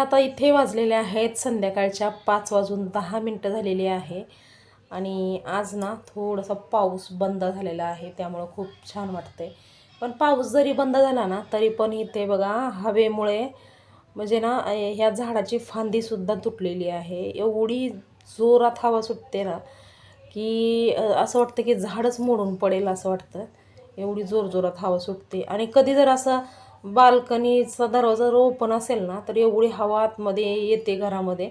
आता इथे वाजलेले आहेत. संध्याकाळच्या पाच वाजून दहा मिनटं झालेली आहे. आणि आज ना थोडासा पाऊस बंद झालेला आहे त्यामुळं खूप छान वाटते पण पाऊस जरी बंद झाला ना तरी पण इथे बघा हवेमुळे म्हणजे ना ह्या झाडाची फांदीसुद्धा तुटलेली आहे. एवढी जोरात हवा सुटते ना की असं वाटतं की झाडच मोडून पडेल असं वाटतं. एवढी जोरजोरात हवा सुटते. आणि कधी जर असं बाल्कनीचा दरवाजा जर ओपन असेल ना तर एवढी हवा आतमध्ये येते घरामध्ये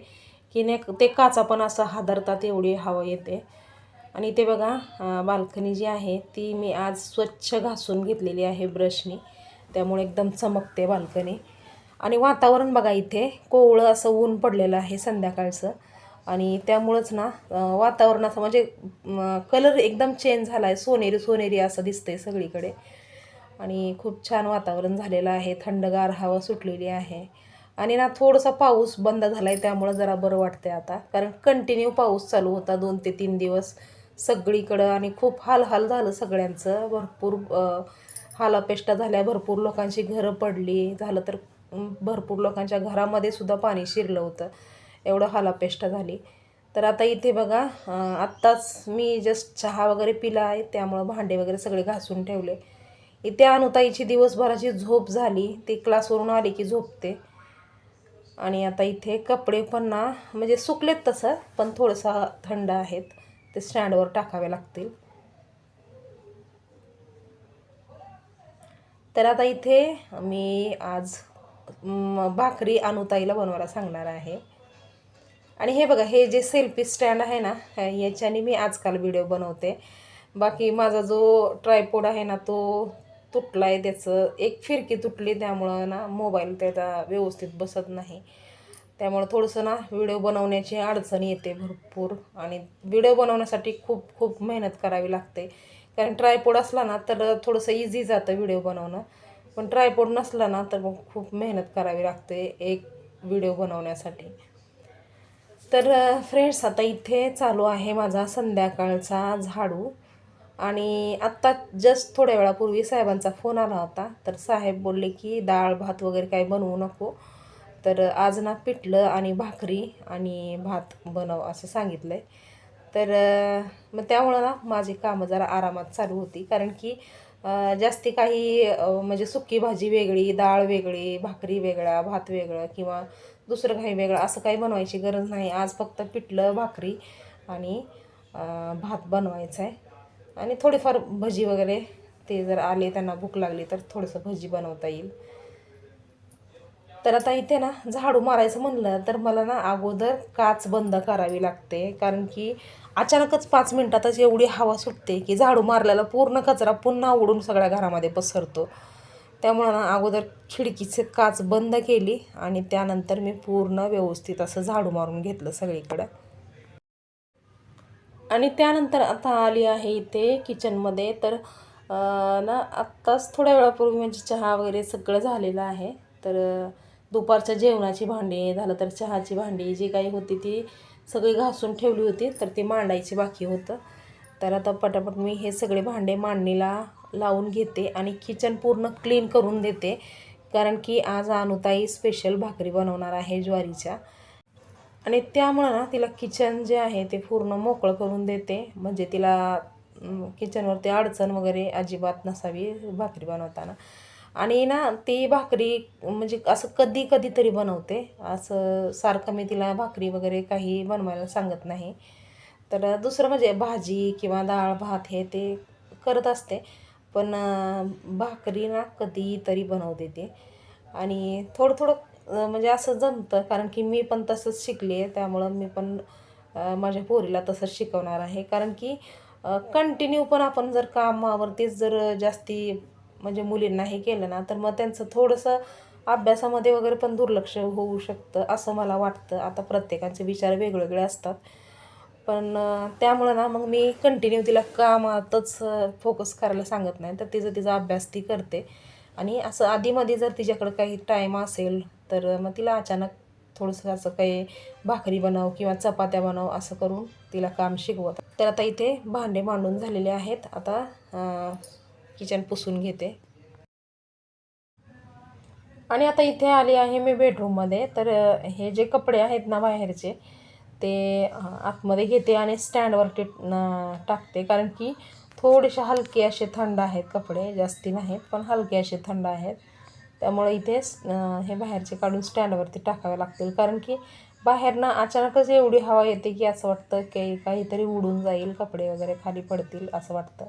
की नाही ते काचा पण असं हादरतात एवढी हवा येते. आणि ते बघा बाल्कनी जी आहे ती मी आज स्वच्छ घासून घेतलेली आहे ब्रशनी. त्यामुळे एकदम चमकते बाल्कनी. आणि वातावरण बघा इथे कोवळं असं ऊन पडलेलं आहे संध्याकाळचं. आणि त्यामुळंच ना वातावरणाचं वातावरण असं म्हणजे कलर एकदम चेंज झाला आहे सोनेरी सोनेरी असं दिसतंय सगळीकडे. आणि खूप छान वातावरण झालेलं आहे. थंडगार हवा सुटलेली आहे. आणि ना थोडासा पाऊस बंद झाला आहे त्यामुळं जरा बरं वाटतंय आता. कारण कंटिन्यू पाऊस चालू होता दोन ते तीन दिवस. सगळीकडं आणि खूप हाल हाल झालं सगळ्यांचं. भरपूर हालापेष्टा झाल्या. भरपूर लोकांची घरं पडली. झालं तर भरपूर लोकांच्या घरामध्ये सुद्धा पाणी शिरलं होतं. एवढं हालापेष्टा झाली. तर आता इथे बघा आत्ताच मी जस्ट चहा वगैरे पिला आहे. त्यामुळं भांडे वगैरे सगळे घासून ठेवले. इथे अनुताईची दिवसभराची झोप झाली. ती क्लासवरून आली की झोपते. आणि आता इथे कपडे पण ना म्हणजे सुकलेत तसं पण थोडंसं थंड आहेत. ते स्टँडवर टाकावे लागतील. तर आता इथे मी आज भाकरी अनुताईला बनवायला सांगणार आहे. आणि हे बघा हे जे सेल्फी स्टँड आहे ना याच्याने मी आजकाल व्हिडिओ बनवते. बाकी माझा जो ट्रायपोड आहे ना तो तुटला आहे त्याचं. एक फिरकी तुटली त्यामुळं ना मोबाईल त्याचा व्यवस्थित बसत नाही. त्यामुळं थोडंसं ना व्हिडिओ बनवण्याची अडचण येते भरपूर. आणि व्हिडिओ बनवण्यासाठी खूप खूप मेहनत करावी लागते. कारण ट्रायपोड असला ना तर थोडंसं इझी जातं व्हिडिओ बनवणं. पण ट्रायपोड नसला ना तर मग खूप मेहनत करावी लागते एक व्हिडिओ बनवण्यासाठी. तर फ्रेंड्स आता इथे चालू आहे माझा संध्याकाळचा झाडू. आणि आत्ता जस्ट थोड्या वेळापूर्वी साहेबांचा फोन आला होता. तर साहेब बोलले की डाळ भात वगैरे काही बनवू नको. तर आज ना पिठलं आणि भाकरी आणि भात बनव असं सांगितलं आहे तर मग त्यामुळं ना माझी कामं जरा आरामात चालू होती. कारण की जास्ती काही म्हणजे सुकी भाजी वेगळी डाळ वेगळी भाकरी वेगळा भात वेगळं किंवा दुसरं काही वेगळं असं काही बनवायची गरज नाही. आज फक्त पिठलं भाकरी आणि भात बनवायचं आहे आणि थोडीफार भजी वगैरे ते जर आले त्यांना भूक लागली तर थोडंसं भजी बनवता येईल. तर आता इथे ना झाडू मारायचं म्हणलं तर मला ना अगोदर काच बंद करावी लागते. कारण की अचानकच पाच मिनटातच एवढी हवा सुटते की झाडू मारल्याला पूर्ण कचरा पुन्हा उडून सगळ्या घरामध्ये पसरतो. त्यामुळं ना अगोदर खिडकीचे काच बंद केली आणि त्यानंतर मी पूर्ण व्यवस्थित असं झाडू मारून घेतलं सगळीकडं. आणि त्यानंतर आता आली आहे इथे किचनमध्ये तर ना आत्ताच थोड्या वेळापूर्वी म्हणजे चहा वगैरे सगळं झालेलं आहे. तर दुपारच्या जेवणाची भांडी झालं तर चहाची भांडी जी काही होती ती सगळी घासून ठेवली होती तर ती मांडायची बाकी होतं. तर आता पटापट मी हे सगळे भांडे मांडणीला लावून घेते आणि किचन पूर्ण क्लीन करून देते. कारण की आज अनुताई स्पेशल भाकरी बनवणार आहे ज्वारीच्या. आणि त्यामुळं ना तिला किचन जे आहे ते पूर्ण मोकळं करून देते. म्हणजे तिला किचनवरती अडचण वगैरे अजिबात नसावी भाकरी बनवताना. आणि ना ती भाकरी म्हणजे असं कधी कधीतरी बनवते. असं सारखं मी तिला भाकरी वगैरे काही बनवायला सांगत नाही. तर दुसरं म्हणजे भाजी किंवा डाळ भात हे ते करत असते. पण भाकरी ना कधीतरी बनवते ते. आणि थोडं थोडं म्हणजे असं जमतं कारण की मी पण तसंच शिकले आहे त्यामुळं मी पण माझ्या पोरीला तसंच शिकवणार आहे. कारण की कंटिन्यू पण आपण जर कामावरतीच जर जास्ती म्हणजे मुलींना हे केलं ना तर मग त्यांचं थोडंसं अभ्यासामध्ये वगैरे पण दुर्लक्ष होऊ शकतं असं मला वाटतं. आता प्रत्येकाचे विचार वेगवेगळे असतात. पण त्यामुळं ना मग मी कंटिन्यू तिला कामातच फोकस करायला सांगत नाही. तर तिचं तिचा अभ्यास ती करते. आणि असं आधीमध्ये जर तिच्याकडं काही टाईम असेल तर मग तिला अचानक थोडंसं असं काही भाकरी बनव किंवा चपात्या बनव असं करून तिला काम शिकवत. तर आता इथे भांडे मांडून झालेले आहेत. आता किचन पुसून घेते. आणि आता इथे आले आहे मी बेडरूममध्ये तर हे जे कपडे आहेत ना बाहेरचे ते आतमध्ये घेते आणि स्टँडवरती न- टाकते. कारण की थोडेसे हलके असे थंड आहेत कपडे. जास्ती नाहीत पण हलके असे थंड आहेत. त्यामुळे इथे हे बाहेरचे काढून स्टँडवरती टाकावे लागतील. कारण की बाहेरनं अचानकच एवढी हवा येते की असं वाटतं की काहीतरी उडून जाईल कपडे वगैरे खाली पडतील असं वाटतं.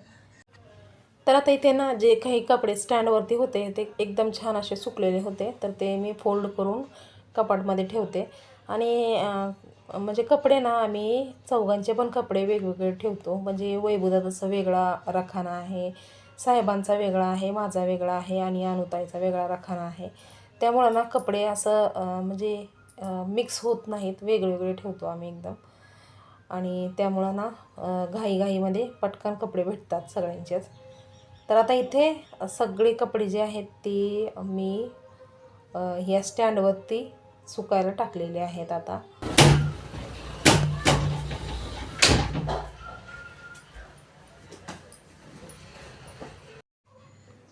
तर आता इथे ना जे काही कपडे स्टँडवरती होते ते एकदम छान असे सुकलेले होते. तर ते मी फोल्ड करून कपाटमध्ये ठेवते. आणि म्हणजे कपडे ना आम्ही चौघांचे पण कपडे वेगवेगळे ठेवतो. म्हणजे वैभुदाचा वेगळा रखाना आहे. साहेबांचा वेगळा आहे माझा वेगळा आहे आणि अनुताईचा वेगळा रखाना आहे. त्यामुळं ना कपडे असं म्हणजे मिक्स होत नाहीत. वेगवेगळे ठेवतो आम्ही एकदम. आणि त्यामुळं ना घाईघाईमध्ये पटकन कपडे भेटतात सगळ्यांचेच. तर आता इथे सगळे कपडे जे आहेत ते मी ह्या स्टँडवरती सुकायला टाकलेले आहेत आता.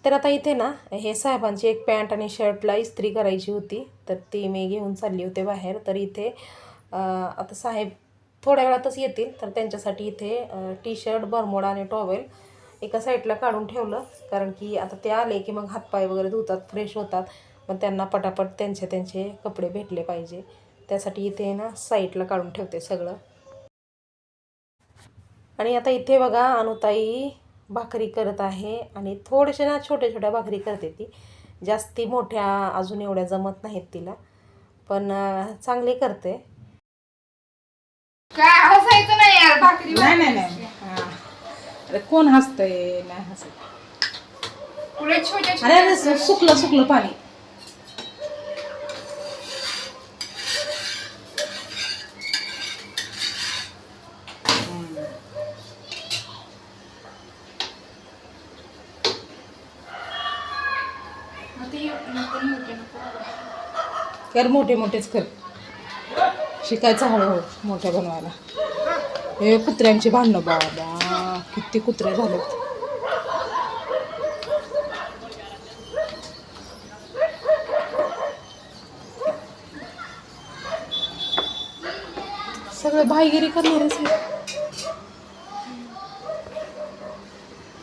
तर आता इथे ना हे साहेबांची एक पॅन्ट आणि शर्टला इस्त्री करायची होती. तर ती मी घेऊन चालली होते बाहेर. तर इथे आता साहेब थोड्या वेळातच येतील. तर त्यांच्यासाठी इथे टी शर्ट बरमोडा आणि टॉवेल एका साईडला काढून ठेवलं. कारण की आता ते आले की मग हातपाय वगैरे धुतात फ्रेश होतात. मग त्यांना पटापट त्यांचे त्यांचे कपडे भेटले पाहिजे. त्यासाठी इथे ना साईडला काढून ठेवते सगळं. आणि आता इथे बघा अनुताई भाकरी करत आहे आणि थोडेसे ना छोट्या छोट्या भाकरी करते ती. जास्ती मोठ्या अजून एवढ्या जमत नाहीत तिला. पण चांगली करते. काय हसायचं नाही यार भाकरी नाही नाही नाही. हा. अरे कोण हसतंय? नाही हसत. पुढे छोटे अरे अरे सु- सुकलं सुकलं पाणी. कर मोठे मोठेच कर. शिकायचं हळूहळू मोठ्या बनवायला. हे कुत्र्यांची भांडणं बाबा किती कुत्रे झाले सगळं भाईगिरी करणारच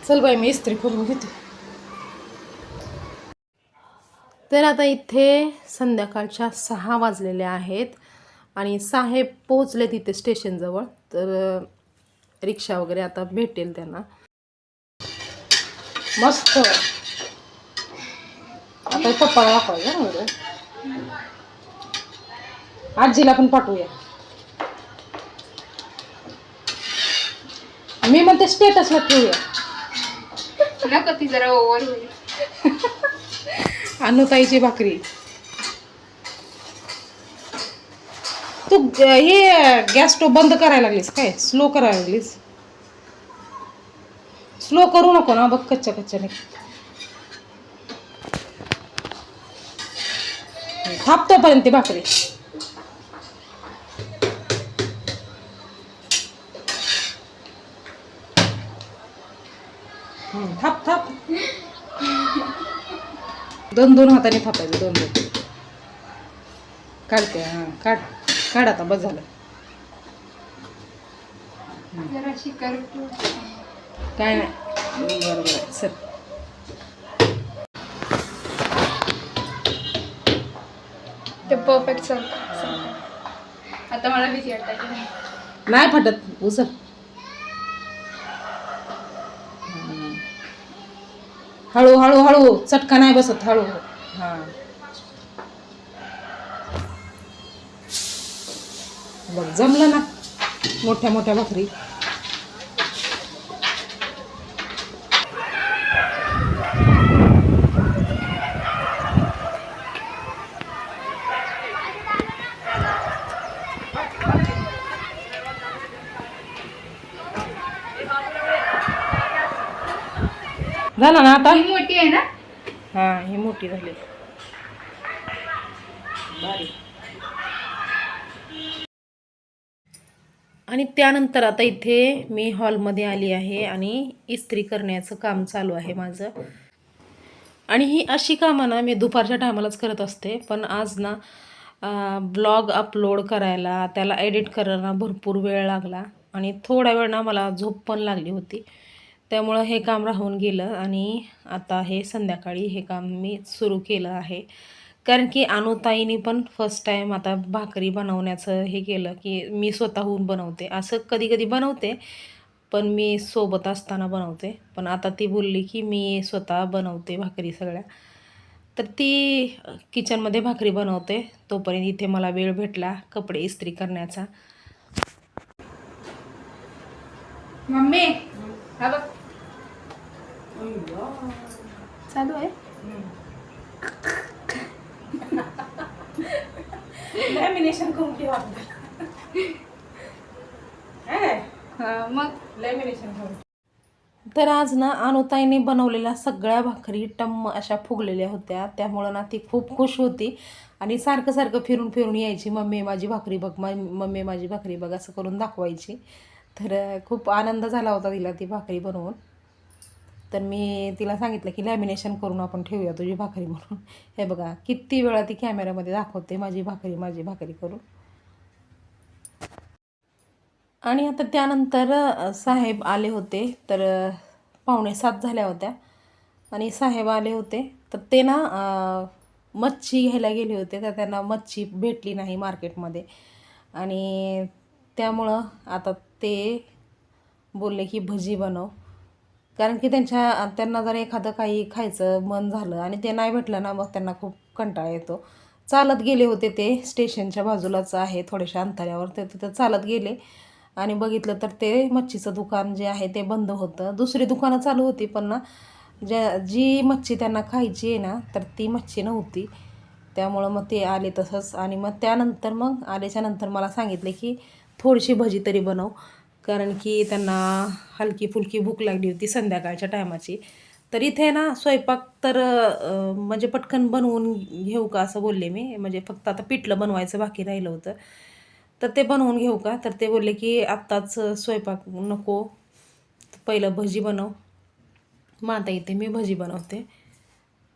चल बाई मी इस्त्री करून घेते. तर आता इथे संध्याकाळच्या सहा वाजलेल्या आहेत आणि साहेब पोहोचले तिथे स्टेशनजवळ तर रिक्षा वगैरे आता भेटेल त्यांना. मस्त. आता पप्पा दाखवायचं आजीला पण पाठवूया. मी म्हणते स्टेटसला ठेवूया. नको ती जरा ओव्हर होईल. अनुताईची भाकरी. तू हे गॅस स्टोव बंद करायला लागलीस काय? स्लो करायला लागलीस. स्लो करू नको ना बघ कच्च्या कच्च्याने. थापतोपर्यंत ती भाकरी. थाप थाप. दोन दोन हाताने थापायचं दोन दोन. काढते हां काढ काढ आता बस झालं. काय नाही. बरोबर आहे. सर ते परफेक्ट चालतं आता मला भीती वाटते. नाही फाटत. उसर हळू हळू हळू. चटका नाही बसत हळू हां. बघ जमलं ना मोठ्या मोठ्या भाकरी. झालं ना आता? ही मोठी आहे ना? हा ही मोठी झाली. आणि त्यानंतर आता इथे मी हॉलमध्ये आली आहे आणि इस्त्री करण्याचं काम चालू आहे माझं. आणि ही अशी कामं ना मी दुपारच्या टायमालाच करत असते पण आज ना ब्लॉग अपलोड करायला त्याला एडिट करायला भरपूर वेळ लागला आणि थोडा वेळ ना मला झोप पण लागली होती. त्यामुळं हे काम राहून गेलं आणि आता हे संध्याकाळी हे काम मी सुरू केलं आहे. कारण की अनुताईनी पण फर्स्ट टाईम आता भाकरी बनवण्याचं हे केलं की मी स्वतःहून बनवते. असं कधी कधी बनवते पण मी सोबत असताना बनवते. पण आता ती बोलली की मी स्वतः बनवते भाकरी सगळ्या. तर ती किचनमध्ये भाकरी बनवते. तोपर्यंत इथे मला वेळ भेटला कपडे इस्त्री करण्याचा. मम्मी हा बघ. चालू आहे? लॅमिनेशन करून ठेवा हा, मग? लॅमिनेशन करून तर आज ना अनुताईने बनवलेल्या सगळ्या भाकरी टम्म अशा फुगलेल्या होत्या. त्यामुळं ना ती खूप खुश होती. आणि सारखं सारखं फिरून फिरून यायची मम्मी माझी भाकरी बघ मम्मी माझी भाकरी बघ असं करून दाखवायची. तर खूप आनंद झाला होता तिला ती भाकरी बनवून. तर मी तिला सांगितलं की लॅमिनेशन करून आपण ठेवूया तुझी भाकरी म्हणून. हे बघा किती वेळा ती कॅमेऱ्यामध्ये दाखवते माझी भाकरी माझी भाकरी करून. आणि आता त्यानंतर साहेब आले होते. तर पावणे सात झाल्या होत्या. आणि साहेब आले होते. तर ते ना मच्छी घ्यायला गेले होते. तर त्यांना मच्छी भेटली नाही मार्केटमध्ये. आणि त्यामुळं आता ते बोलले की भजी बनव. कारण की त्यांच्या त्यांना जर एखादं काही खायचं मन झालं आणि ते नाही भेटलं ना मग त्यांना खूप कंटाळा येतो. चालत गेले होते ते स्टेशनच्या बाजूलाच आहे थोड्याशा अंतरावर ते तिथं चालत गेले. आणि बघितलं तर ते मच्छीचं दुकान जे आहे ते बंद होतं. दुसरी दुकानं चालू होती पण ना ज्या जी मच्छी त्यांना खायची आहे ना तर ती मच्छी नव्हती. त्यामुळं मग ते आले तसंच. आणि मग त्यानंतर मग आल्याच्यानंतर मला सांगितले की थोडीशी भजी तरी बनव. कारण की त्यांना हलकी फुलकी भूक लागली होती संध्याकाळच्या टायमाची. तर इथे ना स्वयंपाक तर म्हणजे पटकन बनवून घेऊ का असं बोलले मी. म्हणजे फक्त आता पिठलं बनवायचं बाकी राहिलं होतं. तर ते बनवून घेऊ का? तर ते बोलले की आत्ताच स्वयंपाक नको. पहिलं भजी बनव. मग आता इथे मी भजी बनवते.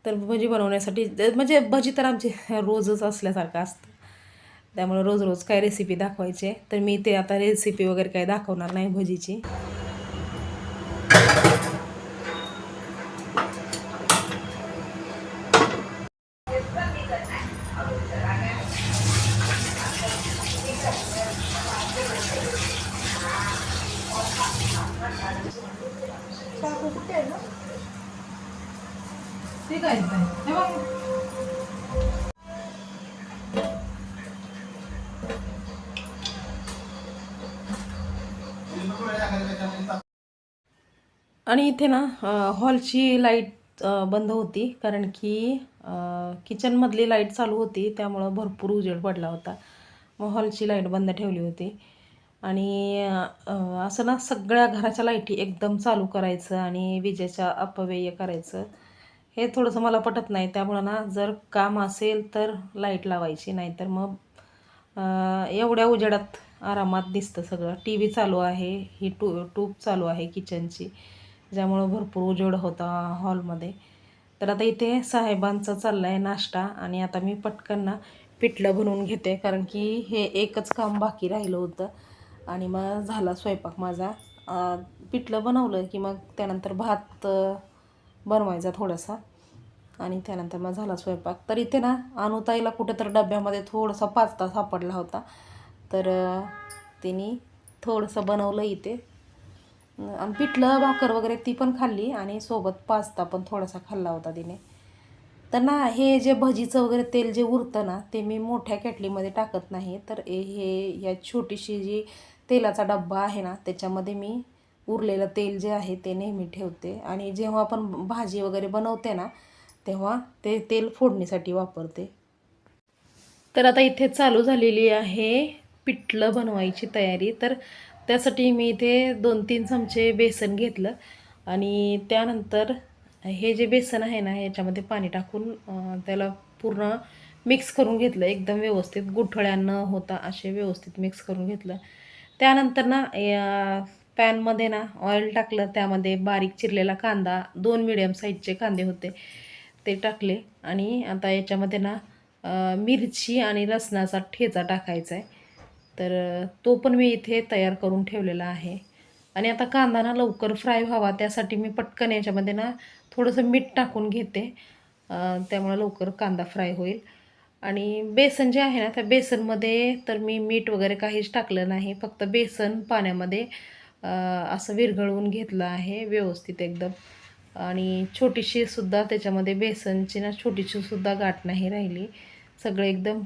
तर भजी बनवण्यासाठी म्हणजे भजी तर आमची रोजच असल्यासारखं असतं. त्यामुळे रोज रोज काय रेसिपी दाखवायची? तर मी ते आता रेसिपी वगैरे काही दाखवणार नाही भजीची ठीक आहे हे बघ आणि इथे ना हॉलची लाइट बंद होती कारण की किचनमधली लाइट चालू होती त्यामुळं भरपूर उजेड पडला होता. मग हॉलची लाइट बंद ठेवली होती. आणि असं ना सगळ्या घराच्या लाईटी एकदम चालू करायचं आणि विजेच्या अपव्यय करायचं. हे थोडंसं मला पटत नाही. त्यामुळं ना जर काम असेल तर लाइट लावायची नाहीतर मग एवढ्या उजेडात आरामात दिसतं सगळं. टी व्ही चालू आहे. ही टू ट्यूब चालू आहे किचनची ज्यामुळं भरपूर उजेड होता हॉलमध्ये तर आता इथे साहेबांचा चालला आहे नाश्ता आणि आता मी पटकन ना पिठलं बनवून घेते. कारण की हे एकच काम बाकी राहिलं होतं. आणि मग झाला स्वयंपाक माझा. पिठलं बनवलं की मग त्यानंतर भात बनवायचा थोडासा. आणि त्यानंतर मग झाला स्वयंपाक. तर इथे ना अनुताईला कुठं डब्यामध्ये थोडासा तास सापडला होता. तर तिने थोडंसं बनवलं इथे. आणि पिठलं भाकर वगैरे ती पण खाल्ली आणि सोबत पास्ता पण थोडासा खाल्ला होता तिने. तर ना हे जे भजीचं वगैरे तेल जे उरतं ना ते मी मोठ्या कॅटलीमध्ये टाकत नाही. तर हे हे या छोटीशी जी तेलाचा डब्बा आहे ना त्याच्यामध्ये मी उरलेलं तेल जे आहे ते नेहमी ठेवते. आणि जेव्हा आपण भाजी वगैरे बनवते ना तेव्हा ते तेल फोडणीसाठी वापरते. तर आता इथे चालू झालेली आहे पिठलं बनवायची तयारी. तर त्यासाठी मी इथे दोन तीन चमचे बेसन घेतलं आणि त्यानंतर हे जे बेसन आहे ना याच्यामध्ये पाणी टाकून त्याला पूर्ण मिक्स करून घेतलं. एकदम व्यवस्थित गुठळ्या न होता असे व्यवस्थित मिक्स करून घेतलं. त्यानंतर ना या पॅनमध्ये ना ऑइल टाकलं. त्यामध्ये बारीक चिरलेला कांदा दोन मिडियम साईजचे कांदे होते ते टाकले. आणि आता याच्यामध्ये ना मिरची आणि लसणाचा ठेचा टाकायचा आहे. तर तो पण मी इथे तयार करून ठेवलेला आहे. आणि आता कांदा ना लवकर फ्राय व्हावा त्यासाठी मी पटकन याच्यामध्ये ना थोडंसं मीठ टाकून घेते. त्यामुळं त्यामुळे लवकर कांदा फ्राय होईल. आणि बेसन जे आहे ना त्या बेसनमध्ये तर मी मीठ वगैरे काहीच टाकलं नाही. फक्त बेसन पाण्यामध्ये असं विरघळवून घेतलं आहे व्यवस्थित एकदम. आणि छोटीशी सुद्धा त्याच्यामध्ये बेसनची ना छोटीशी सुद्धा गाठ नाही राहिली. सगळं एकदम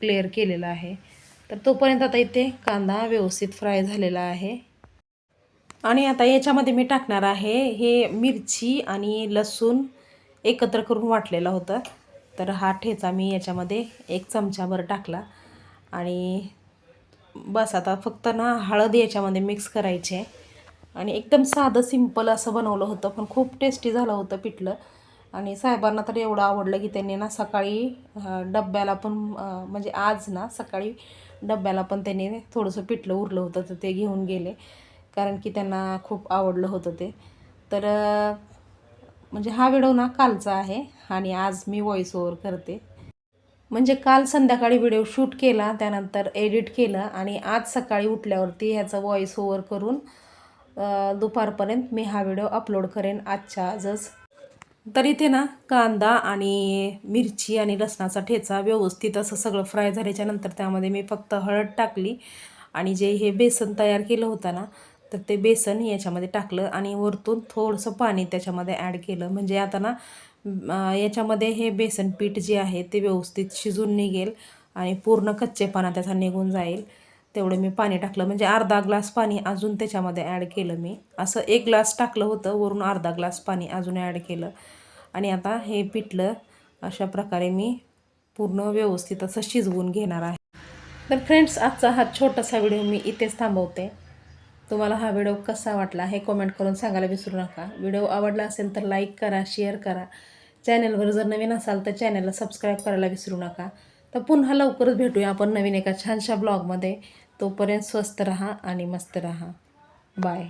क्लिअर केलेलं आहे. तर तोपर्यंत आता इथे कांदा व्यवस्थित फ्राय झालेला आहे. आणि आता याच्यामध्ये मी टाकणार आहे हे मिरची आणि लसूण एकत्र करून वाटलेला होता. तर हा ठेचा मी याच्यामध्ये एक चमचाभर टाकला. आणि बस आता फक्त ना हळद याच्यामध्ये मिक्स करायची. आहे आणि एकदम साधं सिंपल असं बनवलं होतं पण खूप टेस्टी झालं होतं पिठलं. आणि साहेबांना तर एवढं आवडलं की त्यांनी ना सकाळी डब्याला पण म्हणजे आज ना सकाळी डब्याला पण त्यांनी थोडंसं पिठलं उरलं होतं तर ते घेऊन गेले. कारण की त्यांना खूप आवडलं होतं ते. तर म्हणजे हा व्हिडिओ ना कालचा आहे आणि आज मी व्हॉईस ओवर करते. म्हणजे काल संध्याकाळी व्हिडिओ शूट केला त्यानंतर एडिट केलं आणि आज सकाळी उठल्यावरती ह्याचा व्हॉईस ओवर करून दुपारपर्यंत मी हा व्हिडिओ अपलोड करेन आजच्या आजच. तर इथे ना कांदा आणि मिरची आणि लसणाचा ठेचा व्यवस्थित असं सगळं फ्राय झाल्याच्यानंतर त्यामध्ये मी फक्त हळद टाकली. आणि जे हे बेसन तयार केलं होतं ना तर ते बेसन याच्यामध्ये टाकलं आणि वरतून थोडंसं पाणी त्याच्यामध्ये ॲड केलं. म्हणजे आता ना याच्यामध्ये हे बेसन पीठ जे आहे ते व्यवस्थित शिजून निघेल आणि पूर्ण कच्चेपणा त्याचा निघून जाईल. तेवढं मी पाणी टाकलं. म्हणजे अर्धा ग्लास पाणी अजून त्याच्यामध्ये ॲड केलं मी. असं एक ग्लास टाकलं होतं वरून अर्धा ग्लास पाणी अजून ॲड केलं. आणि आता हे पिठलं अशा प्रकारे मी पूर्ण व्यवस्थित असं शिजवून घेणार आहे. तर फ्रेंड्स आजचा हा छोटासा व्हिडिओ मी इथेच थांबवते. तुम्हाला हा व्हिडिओ कसा वाटला हे कमेंट करून सांगायला विसरू नका. व्हिडिओ आवडला असेल तर लाईक करा शेअर करा. चॅनलवर जर नवीन असाल तर चॅनलला सबस्क्राईब करायला विसरू नका. तर पुन्हा लवकरच भेटूया आपण नवीन एका छानशा ब्लॉगमध्ये तोपर्यंत स्वस्त रहा आणि मस्त रहा. बाय